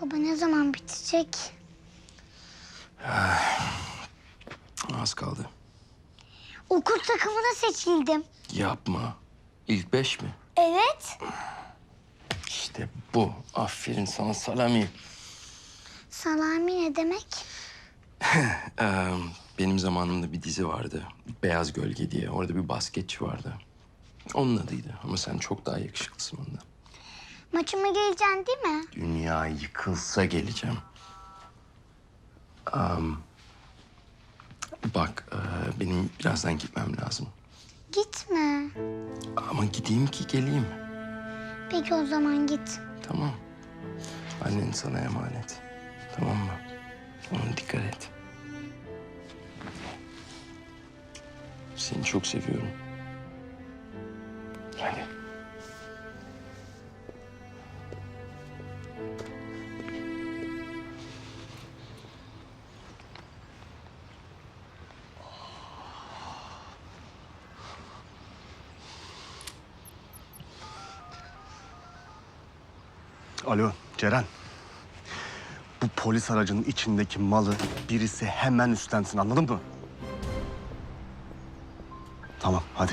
Baba ne zaman bitecek? Az kaldı. Okul takımına seçildim. Yapma. İlk beş mi? Evet. İşte bu. Aferin sana Salami. Salami ne demek? Ee, benim zamanımda bir dizi vardı. Beyaz Gölge diye. Orada bir basketçi vardı. Onun adıydı ama sen çok daha yakışıklısın ondan. Maçıma geleceksin değil mi? Dünya yıkılsa geleceğim. Am, bak e, benim birazdan gitmem lazım. Gitme. Ama gideyim ki geleyim. Peki o zaman git. Tamam. Annen sana emanet. Tamam mı? Ona dikkat et. Seni çok seviyorum. Alo Ceren. Bu polis aracının içindeki malı birisi hemen üstlensin anladın mı? Tamam hadi.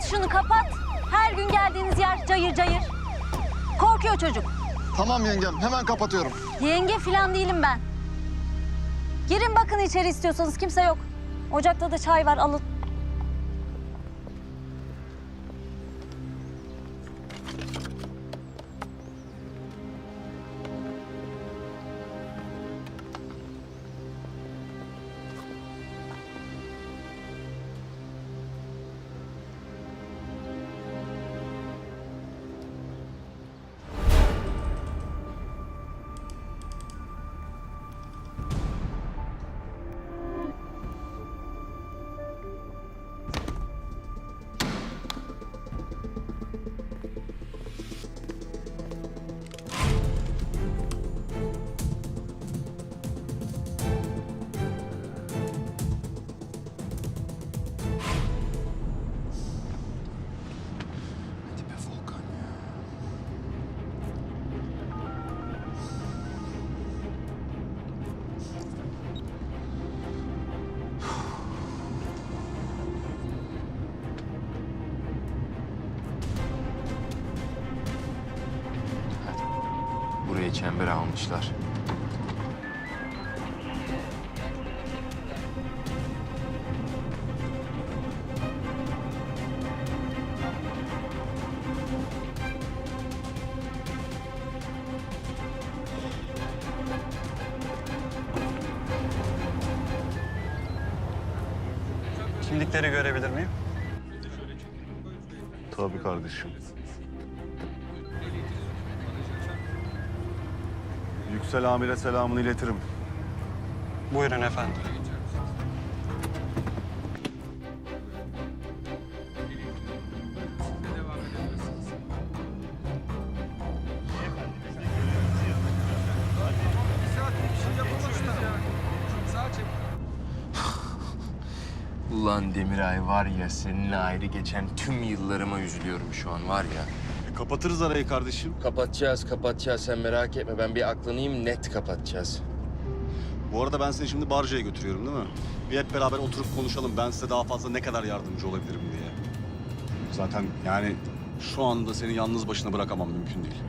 Kapat şunu kapat. Her gün geldiğiniz yer cayır cayır. Korkuyor çocuk. Tamam yengem hemen kapatıyorum. Yenge falan değilim ben. Girin bakın içeri istiyorsanız kimse yok. Ocakta da çay var alın. Buraya çember almışlar. Kimlikleri görebilir miyim? Tabii kardeşim. Yüksel Amir'e selamını iletirim. Buyurun efendim. Ulan Demiray var ya seninle ayrı geçen tüm yıllarıma üzülüyorum şu an var ya. E, kapatırız arayı kardeşim. Kapatacağız, kapatacağız. Sen merak etme. Ben bir aklanayım, net kapatacağız. Bu arada ben seni şimdi Barca'ya götürüyorum değil mi? Bir hep beraber oturup konuşalım. Ben size daha fazla ne kadar yardımcı olabilirim diye. Zaten yani şu anda seni yalnız başına bırakamam mümkün değil.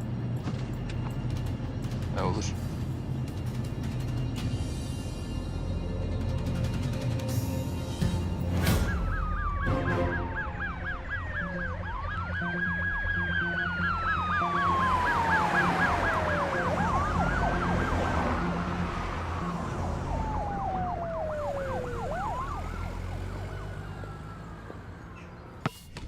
Ha, olur.